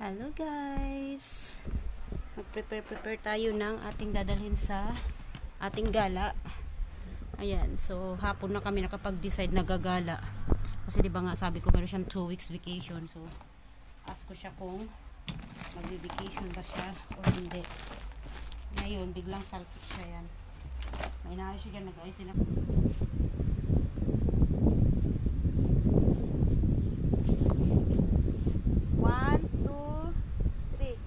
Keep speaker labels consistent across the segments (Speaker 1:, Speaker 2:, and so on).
Speaker 1: Hello guys! Mag-prepare-prepare tayo ng ating dadalhin sa ating gala. Ayan, so hapon na kami nakapag-decide na gagala. Kasi di ba nga sabi ko meron siyang 2 weeks vacation. So, ask ko siya kung magbe-vacation ba siya o hindi. Ngayon, biglang saltik siya yan. May inaayos siya dyan, nag-ayos din. One, two, three.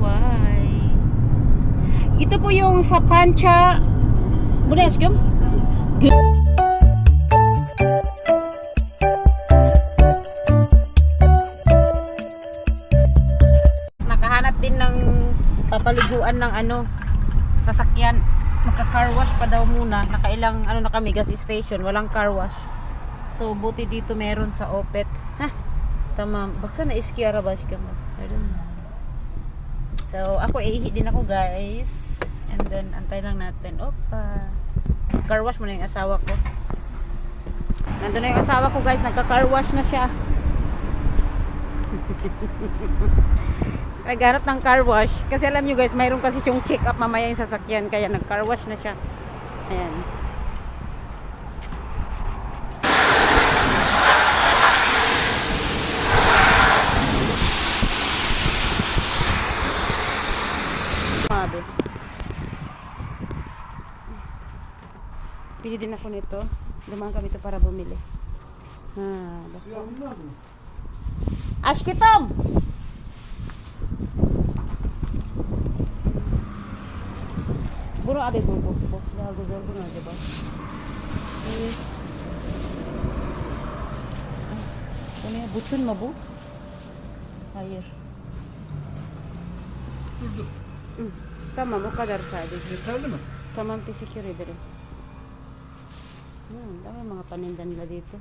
Speaker 1: Why? Ito po yung sa pancha. Bunes, Kim? Nakahanap din ng papaliguan ng ano sasakyan. Magka-car wash pa daw muna. Nakailang ano na kami gas station, walang car wash. So buti dito meron sa Opet. Ha? Tama. Baksa na iskiara ba siya mo? I don't know. So ako ihi din ako guys. And then antay lang natin. Opa. Car wash muna yung asawa ko. Nandun na yung asawa ko guys. Nagka-car wash na siya. Nagharap ng car wash. Kasi alam nyo guys, mayroon kasi yung check up mamaya yung sasakyan. Kaya nag-car wash na siya. Ayan. Pili din ako nito. Dumaan kami ito para bumili. Ah, basta. Ashkitom! Bunu abi bu bu bu. Daha güzel bu ne acaba? Hmm. Bu ne? Bütün mü bu? Hayır.
Speaker 2: Dur dur.
Speaker 1: Hı. Tamam o kadar sadece.
Speaker 2: Yeterli mi?
Speaker 1: Tamam teşekkür ederim. Hmm, dami mga paninda nila dito.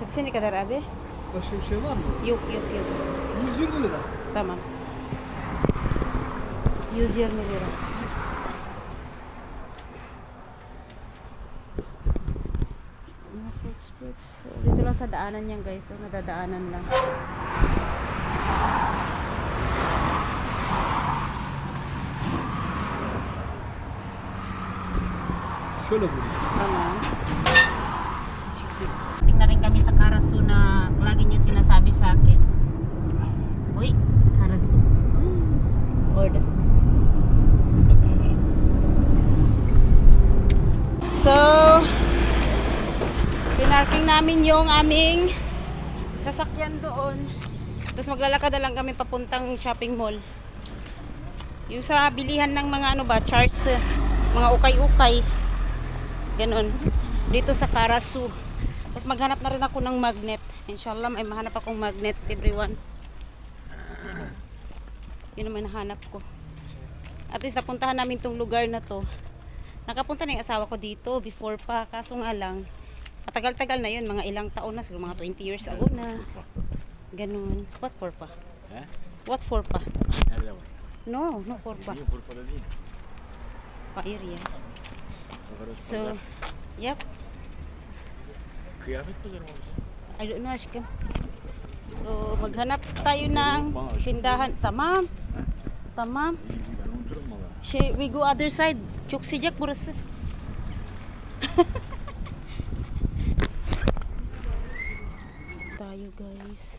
Speaker 1: Hepsini kadar abi?
Speaker 2: Başka bir şey var mı?
Speaker 1: Yok yok yok.
Speaker 2: 120 lira.
Speaker 1: Tamam. 120 lira. Fruits. Dito lang sa daanan yan guys. So, nadadaanan lang.
Speaker 2: Vurayım.
Speaker 1: Tamam. Tingnan rin kami sa Karasu na lagi niya sinasabi sa akin. Uy, Karasu. Uy. Order. So, pinarking namin yung aming sasakyan doon. Tapos maglalakad na lang kami papuntang shopping mall. Yung sa bilihan ng mga ano ba, charts, mga ukay-ukay. Ganon. Dito sa Karasu. Tapos maghanap na rin ako ng magnet. Inshallah, may mahanap akong magnet, everyone. Yun naman nahanap ko. At least napuntahan namin tong lugar na to. Nakapunta na yung asawa ko dito before pa. Kaso nga lang, matagal-tagal na yun. Mga ilang taon na, siguro mga 20 years ago na. Ganon. What for pa?
Speaker 3: He?
Speaker 1: What for pa? No, no for pa. Pa area. So, yep.
Speaker 3: Kıyafet pazarı mı orası?
Speaker 1: I don't know, Ashkim. So, maghanap tayo ng tindahan. Tamam. Tamam.
Speaker 3: Unuturum valla.
Speaker 1: Şey, we go other side. Çok sıcak burası. tayo guys.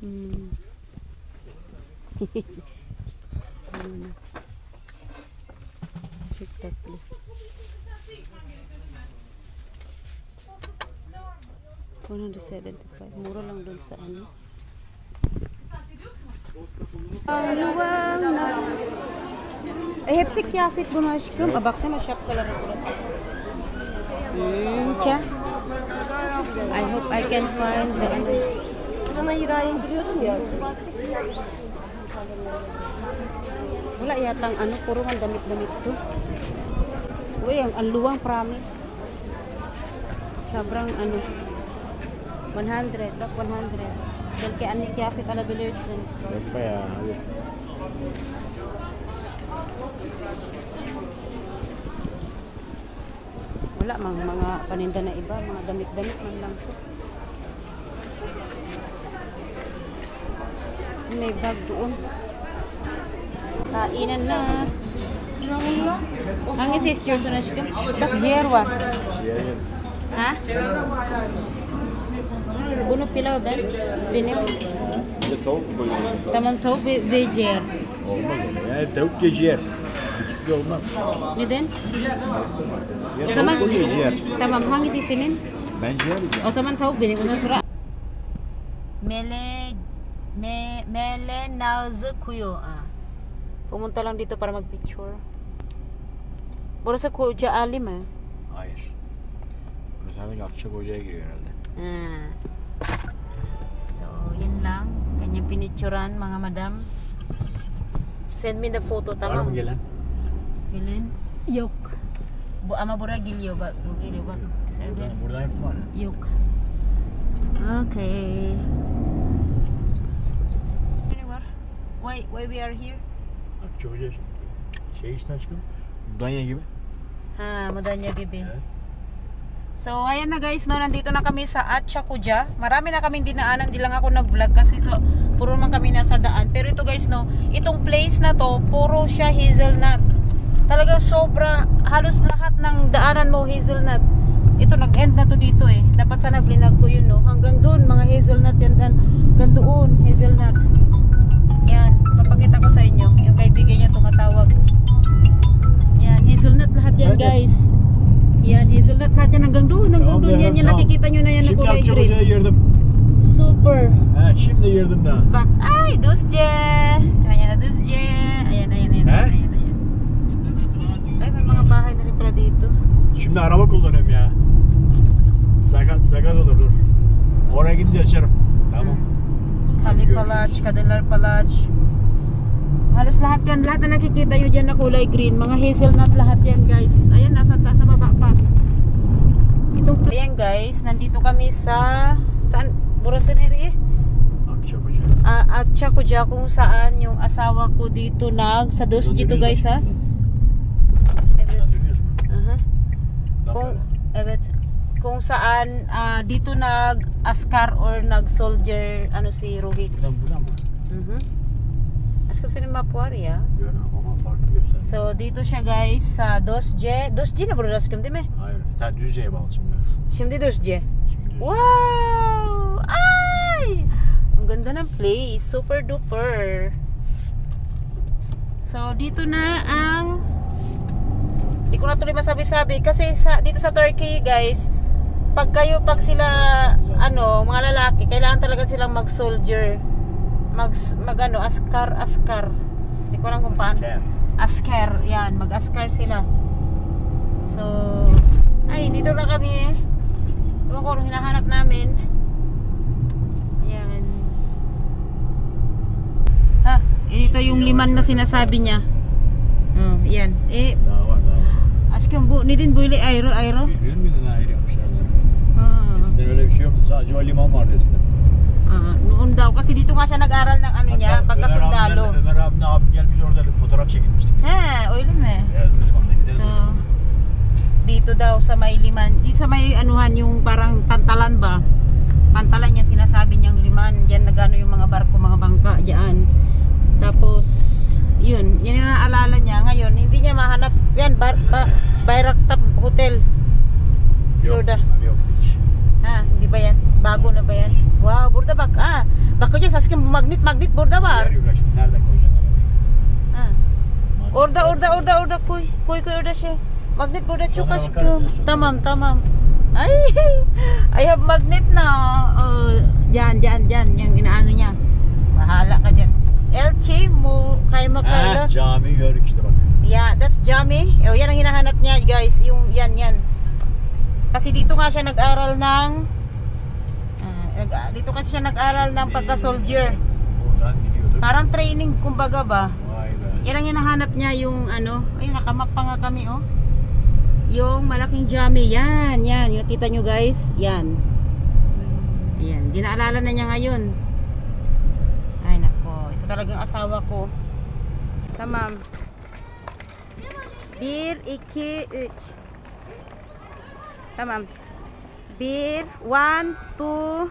Speaker 1: Hmm. Check that please. 175. Mura lang dun sa ano. Ang luwang na. Eh, hepsi aşkım. Aa, baksana şapkalara burası. Hmm, tja. I hope I can find the... Sana hira indiriyordum ya. Wala yatang ano, puro man damit-damit to. Uy, ang, ang luwang promise. Sobrang ano. 100, back 100. Dahil kay Anik Yapit Alabilirs.
Speaker 3: Yan pa yan.
Speaker 1: Wala, mga, mga paninda na iba, mga damit-damit man lang po. May bag doon. Kainan na. Hangi si istiyorsun aşkım? Bak ciğer var. Ha? Bunu pilav ben. Benim.
Speaker 3: Bir de tavuk koyuyoruz.
Speaker 1: Tamam tavuk ve, ve ciğer.
Speaker 3: Olmaz öyle. Yani tavuk ya ciğer. İkisi de olmaz.
Speaker 1: Neden?
Speaker 3: Ya
Speaker 1: O zaman
Speaker 3: tavuk ya ciğer.
Speaker 1: Tamam hangisi senin?
Speaker 3: Ben ciğer yiyeceğim.
Speaker 1: O zaman tavuk benim. Ondan sonra Mele me, Mele Nazı Kuyu. Ah. Pumunta lang dito para mag-picture. Burası Koca Ali mi?
Speaker 3: Hayır. Burası herhalde Akçakoca'ya giriyor herhalde.
Speaker 1: Ah. So, yun lang. Kanyang pinicturan, mga madam. Send me the photo,
Speaker 3: Var
Speaker 1: tamam.
Speaker 3: mı gelen?
Speaker 1: Gilin? Yok. Bu ama bura geliyor bak. Bu geliyor bak.
Speaker 3: Buradan,
Speaker 1: Servis.
Speaker 3: buradan yok mu hala?
Speaker 1: Yok. Okay. Why why we are here?
Speaker 3: Akçakoca şey işte aşkım. Danya gibi.
Speaker 1: Ha, Madanya gibi. So, ayan na guys, no, nandito na kami sa Atchakuja. Marami na kaming dinaanan, di lang ako nag-vlog kasi so, puro man kami nasa daan. Pero ito guys, no, itong place na to, puro siya hazelnut. Talagang sobra, halos lahat ng daanan mo hazelnut. Ito, nag-end na to dito eh. Dapat sana vlinag ko yun, no. Hanggang doon, mga hazelnut lahat yan
Speaker 3: Hadi.
Speaker 1: guys. Yan, hazelnut lahat yan hanggang doon, hanggang doon.
Speaker 3: ya,
Speaker 1: Yan, yan nakikita nyo na yan na
Speaker 3: Şimdi
Speaker 1: kulay green.
Speaker 3: Akçakoca'ya girdim.
Speaker 1: Super.
Speaker 3: He şimdi girdim daha.
Speaker 1: Bak, ay, Dusje. Ayan na, Dusje. Ayan, ayan, ayan,
Speaker 3: He?
Speaker 1: ayan, ayan. Ay, may mga bahay na rin pala dito.
Speaker 3: Şimdi araba kullanıyorum ya. Sakat sakat olur dur. Oraya gidince açarım. Tamam.
Speaker 1: Kali
Speaker 3: Görüşürüz.
Speaker 1: Palach, Kadilar Palach. Halos lahat yan, lahat na nakikita nyo dyan na kulay green. Mga hazelnut lahat yan guys. Ayan, nasa taas sa baba pa. Itong, ayan guys, nandito kami sa, saan, Burasaneri?
Speaker 3: Akçakoca.
Speaker 1: Ah, at Chakuja kung saan yung asawa ko dito nag, sa dos dito guys ha. Aha.
Speaker 3: Ne
Speaker 1: Kung, evet. Kung saan ah, dito nag askar or nag soldier ano si Rohit.
Speaker 3: Buradan buradan
Speaker 1: Mhm. Askar sinin mapuari ya.
Speaker 3: Görüyorum ama farklı göster.
Speaker 1: So dito siya guys sa 2G. 2G na bro Raskim değil mi?
Speaker 3: Hayır. Sen Düzce'ye bağlı şimdi.
Speaker 1: Şimdi 2G.
Speaker 3: Şimdi Düzce.
Speaker 1: Wow! Ay! Ang ganda ng place. Super duper. So, dito na ang Hindi ko na tuloy masabi-sabi kasi sa dito sa Turkey, guys, pag kayo pag sila ano, mga lalaki, kailangan talaga silang mag-soldier. Mag mag ano, askar, askar. Hindi ko alam kung paano.
Speaker 3: Asker,
Speaker 1: yan, mag-askar sila. So, ay, dito na kami eh. Ewan ko anong hinahanap namin. Ayan. Ha, ito yung liman na sinasabi niya. Oh, yan. Eh, aşkım bu neden böyle ayrı ayrı?
Speaker 3: Biliyor muydun ayrı yapmışlar?
Speaker 1: Ha.
Speaker 3: Eskiden öyle bir şey yoktu. Sadece o liman vardı eskiden.
Speaker 1: Noon daw kasi dito nga siya nag-aral ng ano niya,
Speaker 3: Hatta
Speaker 1: pagka
Speaker 3: Ömer
Speaker 1: sundalo.
Speaker 3: abimle- abim gelmiş orada fotoğraf çekilmiştik.
Speaker 1: He, öyle mi?
Speaker 3: Evet o limanda gidelim.
Speaker 1: So, dito daw sa may liman, dito sa may anuhan yung parang pantalan ba? Pantalan niya sinasabi niyang liman, diyan nagano yung mga barko, mga bangka diyan. Tapos yun, yun yung naalala niya ngayon, hindi niya mahanap yan, bar, ba, Bayraktap Hotel.
Speaker 3: Yok,
Speaker 1: Şurada.
Speaker 3: bunlar yoktu hiç.
Speaker 1: Ha, hindi ba yan? Bago na ba yan? Wow, burada bak. Ah, bak ko dyan, saskin magnet, magnet burada var.
Speaker 3: Yer yok aşkım. Nereden koyacaksın arabayı?
Speaker 1: Ha.
Speaker 3: Madem-
Speaker 1: Orada orada orada orada koy. Koy koy orada şey. Magnet burada çok
Speaker 3: Sonra
Speaker 1: aşkım.
Speaker 3: sonra
Speaker 1: Tamam tamam. Ay, I have magnet na. Oh, dyan, dyan, dyan. Yung inaano niya. Bahala ka dyan. Elchi mo kay Makayla.
Speaker 3: Ha, cami gördük işte bak.
Speaker 1: Yeah, that's Jami. Oh, yan ang hinahanap niya, guys. Yung yan, yan. Kasi dito nga siya nag-aral ng nag- dito kasi siya nag-aral ng pagka-soldier. Parang training kumbaga ba. Yan ang hinahanap niya yung ano, ayun nakamap pa nga kami oh. Yung malaking jami, yan, yan. Yung nakita nyo guys, yan. Yan, dinaalala na niya ngayon. Ay nako, ito talagang asawa ko. Tamam. 1, 2, 3. Tamam. Bir, one, two.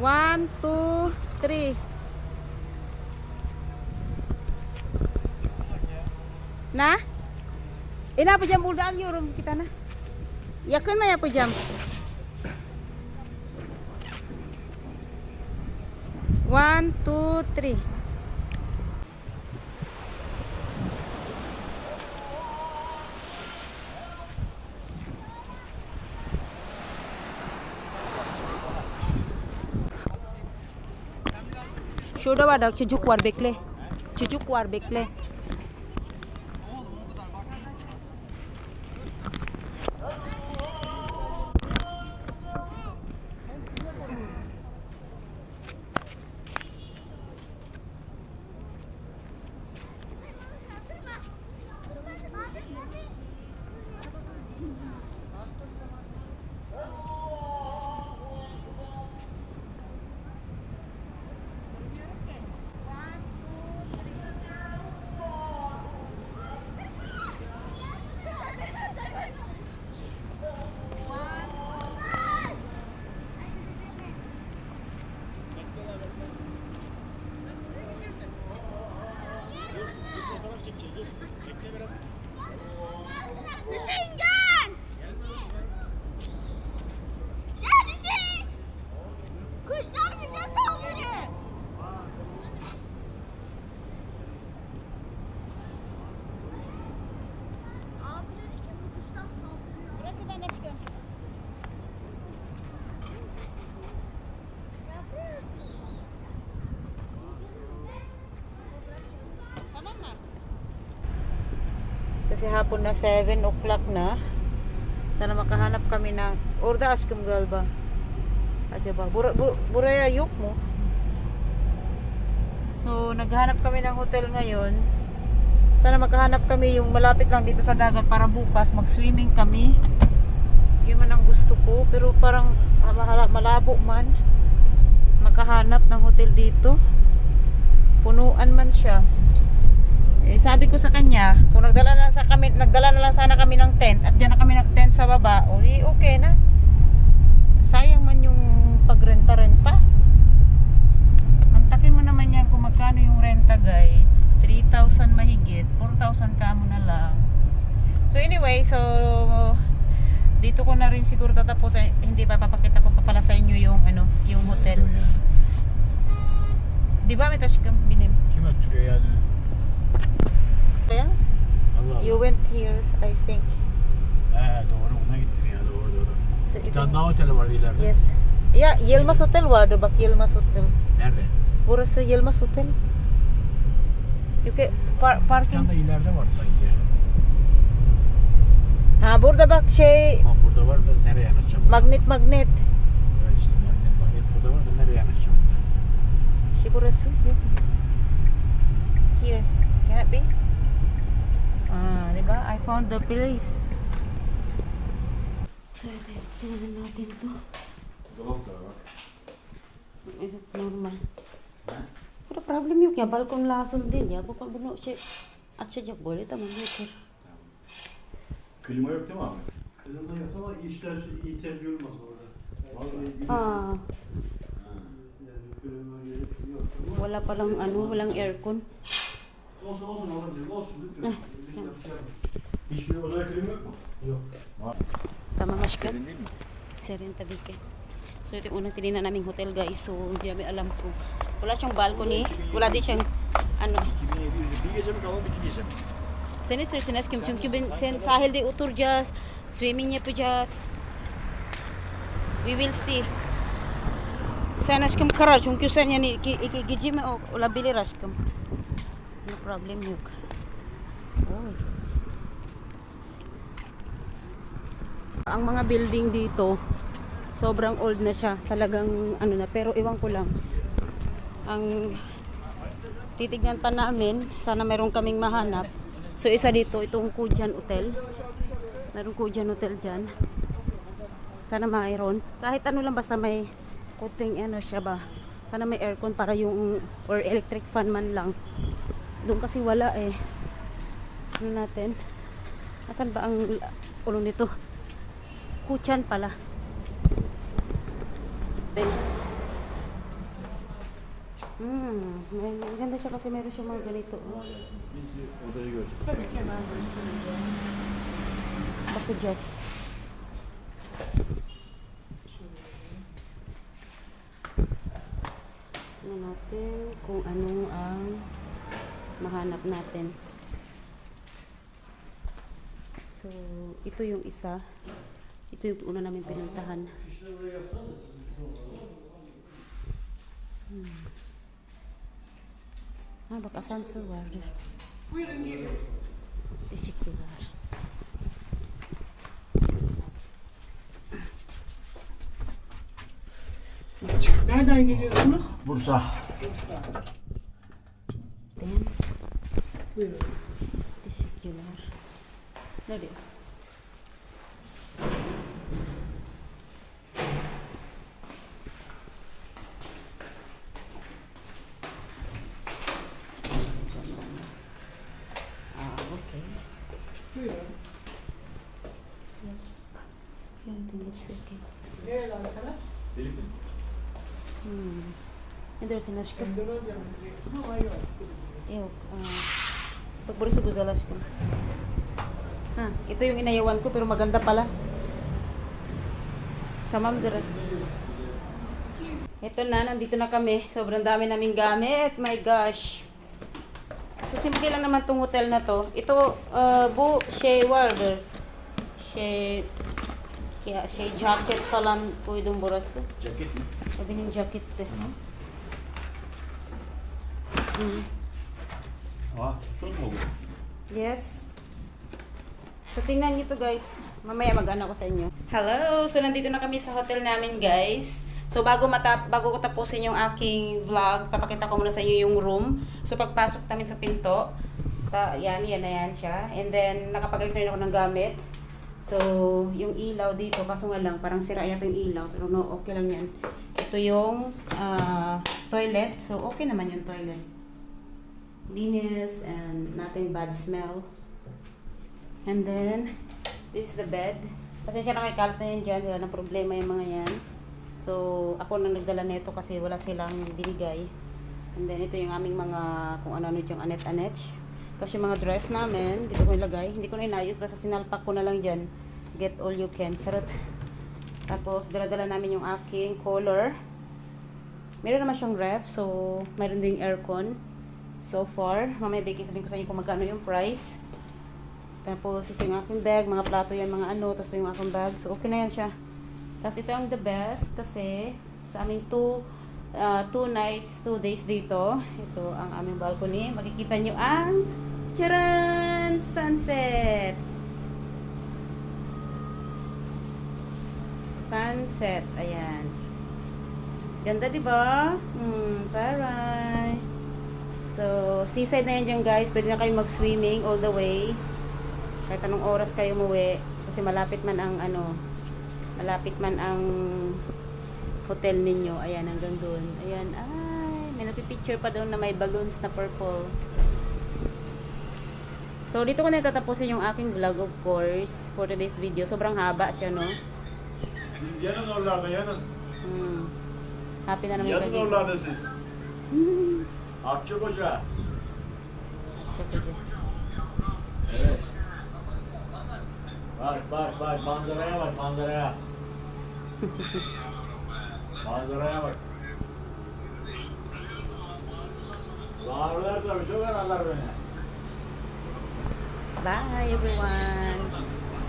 Speaker 1: One, two, three. Na? Ina pa jam buldaan yorum kita na. Yakın mı yapacağım? One, two, three.
Speaker 4: छोटो बाटो छु झुकुआर बेकले छु झुकुआर बेकले Oh çekeceğiz dur. Bekle biraz. Hüseyin gel.
Speaker 1: Kasi hapon na 7 o'clock na. Sana makahanap kami ng orda aşkım galiba. Acaba bura, bur, buraya yok mo. So naghahanap kami ng hotel ngayon. Sana makahanap kami yung malapit lang dito sa dagat para bukas mag-swimming kami. Yun man ang gusto ko pero parang malabo man makahanap ng hotel dito. Punuan man siya. Eh, sabi ko sa kanya, kung nagdala na lang sa kami, nagdala na lang sana kami ng tent at diyan na kami nag-tent sa baba, di okay na. Sayang man yung pagrenta-renta. Mantakin mo naman yan kung magkano yung renta, guys. 3,000 mahigit, 4,000 ka mo na lang. So anyway, so dito ko na rin siguro tatapos eh, hindi pa papakita ko pa pala sa inyo yung ano, yung hotel. Di ba may tashkam binim?
Speaker 3: Kim? Allah
Speaker 1: You went here, I think.
Speaker 3: He doğru ona gittim ya doğru doğru.
Speaker 1: So,
Speaker 3: Bir tane daha otel var ileride.
Speaker 1: Yes. Ya, Yılmaz Hotel vardı bak Yılmaz Hotel.
Speaker 3: Nerede?
Speaker 1: Burası Yılmaz Hotel. Yukarı par
Speaker 3: Bir
Speaker 1: parking.
Speaker 3: tane de ileride var sanki.
Speaker 1: Ha burada bak şey
Speaker 3: Ama burada var da nereye yanaşacağım?
Speaker 1: magnet magnet.
Speaker 3: Evet işte magnet magnet burada var da nereye yanaşacağım?
Speaker 1: Şey burası. Yok. Here. Can it be? Ah, di ba? I found the place. So, ito. Tingnan natin to.
Speaker 3: Dolap da var.
Speaker 1: Evet, normal. Pero problem yok ya. Balkon lazım değil ya. Bu bunu şey açacak böyle tamam yeter.
Speaker 3: Klima yok değil mi abi?
Speaker 2: Klima yok ama işler iyi tercih olmaz orada.
Speaker 3: Vallahi.
Speaker 1: Ah,
Speaker 2: Yani klima gerek yok.
Speaker 1: Wala palang ano, walang aircon.
Speaker 2: olsun olsun olabilir. Olsun lütfen.
Speaker 3: Hiçbir odada klima yok mu?
Speaker 2: Yok.
Speaker 1: Tama aşkım.
Speaker 3: Serin değil mi?
Speaker 1: Serin tabi ka. So ito yung unang tinignan naming hotel guys. So hindi namin alam kung wala siyang balcony. Wala din siyang ano.
Speaker 3: 2700 bir gece mi kalalım iki gece mi?
Speaker 1: Sen istersin aşkım çünkü ben sen sahilde oturacağız. Swimming yapacağız. We will see. Sen aşkım karar çünkü sen yani iki, iki gece mi olabilir aşkım. No problem yok. Oh. Ang mga building dito, sobrang old na siya. Talagang ano na, pero iwan ko lang. Ang titignan pa namin, sana meron kaming mahanap. So isa dito, itong Kujan Hotel. Meron Kujan Hotel dyan. Sana mayroon. Kahit ano lang, basta may kuting ano siya ba. Sana may aircon para yung, or electric fan man lang. Doon kasi wala eh. Ano natin. Asan ba ang ulo nito? Kuchan pala. Hmm, may, maganda siya kasi meron siya mga ganito. Oh. Baku Jess. Tingnan natin kung anong ang mahanap natin. So, ito yung isa. Ito yung una namin pinuntahan. Hmm. Ah, baka wire. Teşekkürler.
Speaker 2: Nereden geliyorsunuz?
Speaker 3: Bursa.
Speaker 1: Then,
Speaker 2: Buyurun.
Speaker 1: teşekkürler. Okay.
Speaker 2: Nereli arkadaş?
Speaker 3: Filipin.
Speaker 1: Hmm. Edersin aşkım.
Speaker 2: Endonezya mı? Ha, hayır.
Speaker 1: Yok. ah, Pagburis ko sa aşkım. Ha, ito yung inayawan ko pero maganda pala. Tamam dira. Ito na, nandito na kami. Sobrang dami naming gamit. My gosh. So, simple lang naman tong hotel na to. Ito, uh, bu şey vardır. Şey, kaya şey jacket falan koydum burası.
Speaker 3: Ceket mi?
Speaker 1: O benim jaketti. Hmm.
Speaker 3: Aa, son mu bu?
Speaker 1: Yes. So, tingnan nyo to guys. Mamaya mag-ano ko sa inyo. Hello! So, nandito na kami sa hotel namin guys. So, bago matap bago ko tapusin yung aking vlog, papakita ko muna sa inyo yung room. So, pagpasok namin sa pinto, ta, yan, yan na yan siya. And then, nakapag-ayos na rin ako ng gamit. So, yung ilaw dito, kaso nga lang, parang sira yata yung ilaw. Pero no, okay lang yan. Ito yung ah, toilet. So, okay naman yung toilet. Linis and nothing bad smell. And then, this is the bed. Pasensya na kay kalat na yan dyan. Wala nang problema yung mga yan. So, ako nang nagdala nito kasi wala silang binigay. And then, ito yung aming mga, kung ano-ano dyan, anet-anet. Kasi yung mga dress namin, dito ko ilagay. Hindi ko na inayos, basta sinalpak ko na lang dyan. Get all you can. Charot. Tapos, dala-dala namin yung aking color. Meron naman siyang ref, so, meron ding aircon. So far, mamaya bigay sabihin ko sa inyo kung magkano yung price. Tapos, ito yung aking bag, mga plato yan, mga ano, tapos ito yung aking bag. So, okay na yan siya. Tapos, ito ang the best kasi sa aming two, uh, two nights, two days dito. Ito ang aming balcony. Makikita nyo ang charan! Sunset! Sunset. Ayan. Ganda, di ba? Hmm, taray. So, seaside na yan dyan guys. Pwede na kayo mag-swimming all the way. Kahit anong oras kayo umuwi. Kasi malapit man ang ano, malapit man ang hotel ninyo. Ayan, hanggang doon. Ayan, ay, may napipicture pa doon na may balloons na purple. So, dito ko na tatapusin yung aking vlog of course for today's video. Sobrang haba siya, no?
Speaker 3: Yanın oralarda yanın.
Speaker 1: Hmm. Happy na naman
Speaker 3: Yanın
Speaker 1: kayo.
Speaker 3: oralarda siz. Akçakoca.
Speaker 1: Check
Speaker 3: Bak bak bak manzaraya bak manzaraya. manzaraya bak. Bağırlar tabii çok ararlar beni.
Speaker 1: Bye, everyone.